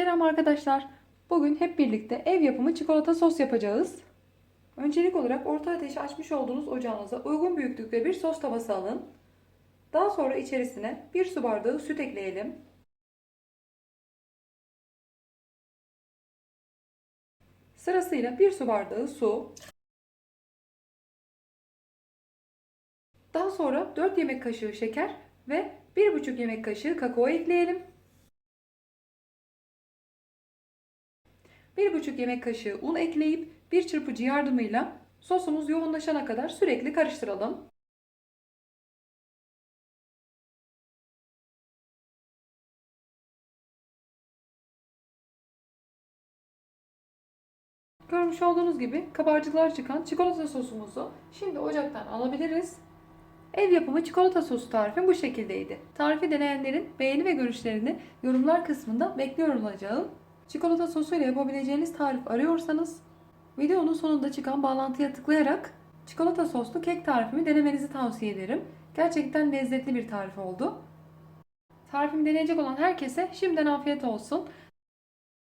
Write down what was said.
Selam arkadaşlar. Bugün hep birlikte ev yapımı çikolata sos yapacağız. Öncelik olarak orta ateşi açmış olduğunuz ocağınıza uygun büyüklükte bir sos tavası alın. Daha sonra içerisine 1 su bardağı süt ekleyelim. Sırasıyla 1 su bardağı su. Daha sonra 4 yemek kaşığı şeker ve 1,5 yemek kaşığı kakao ekleyelim. 1,5 yemek kaşığı un ekleyip bir çırpıcı yardımıyla sosumuz yoğunlaşana kadar sürekli karıştıralım. Görmüş olduğunuz gibi kabarcıklar çıkan çikolata sosumuzu şimdi ocaktan alabiliriz. Ev yapımı çikolata sosu tarifim bu şekildeydi. Tarifi deneyenlerin beğeni ve görüşlerini yorumlar kısmında bekliyor olacağım. Çikolata sosu ile yapabileceğiniz tarif arıyorsanız videonun sonunda çıkan bağlantıya tıklayarak çikolata soslu kek tarifimi denemenizi tavsiye ederim. Gerçekten lezzetli bir tarif oldu. Tarifimi deneyecek olan herkese şimdiden afiyet olsun.